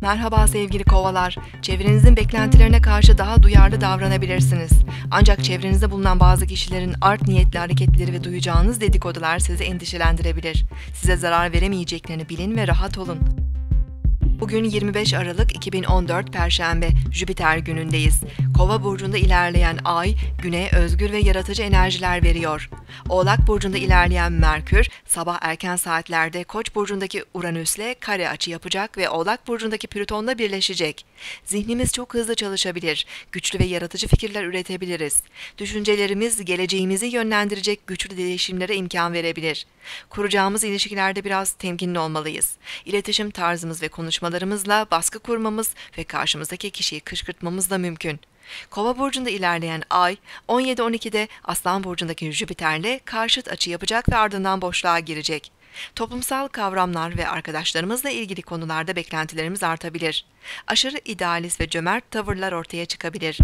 Merhaba sevgili kovalar. Çevrenizin beklentilerine karşı daha duyarlı davranabilirsiniz. Ancak çevrenizde bulunan bazı kişilerin art niyetli hareketleri ve duyacağınız dedikodular sizi endişelendirebilir. Size zarar veremeyeceklerini bilin ve rahat olun. Bugün 25 Aralık 2014 Perşembe, Jüpiter günündeyiz. Kova burcunda ilerleyen Ay, güne özgür ve yaratıcı enerjiler veriyor. Oğlak burcunda ilerleyen Merkür, sabah erken saatlerde Koç burcundaki Uranüs'le kare açı yapacak ve Oğlak burcundaki Plüton'la birleşecek. Zihnimiz çok hızlı çalışabilir, güçlü ve yaratıcı fikirler üretebiliriz. Düşüncelerimiz geleceğimizi yönlendirecek güçlü değişimlere imkan verebilir. Kuracağımız ilişkilerde biraz temkinli olmalıyız. İletişim tarzımız ve konuşmalarımızla baskı kurmamız ve karşımızdaki kişiyi kışkırtmamız da mümkün. Kova burcunda ilerleyen Ay, 17-12'de Aslan burcundaki Jüpiter'le karşıt açı yapacak ve ardından boşluğa girecek. Toplumsal kavramlar ve arkadaşlarımızla ilgili konularda beklentilerimiz artabilir. Aşırı idealist ve cömert tavırlar ortaya çıkabilir.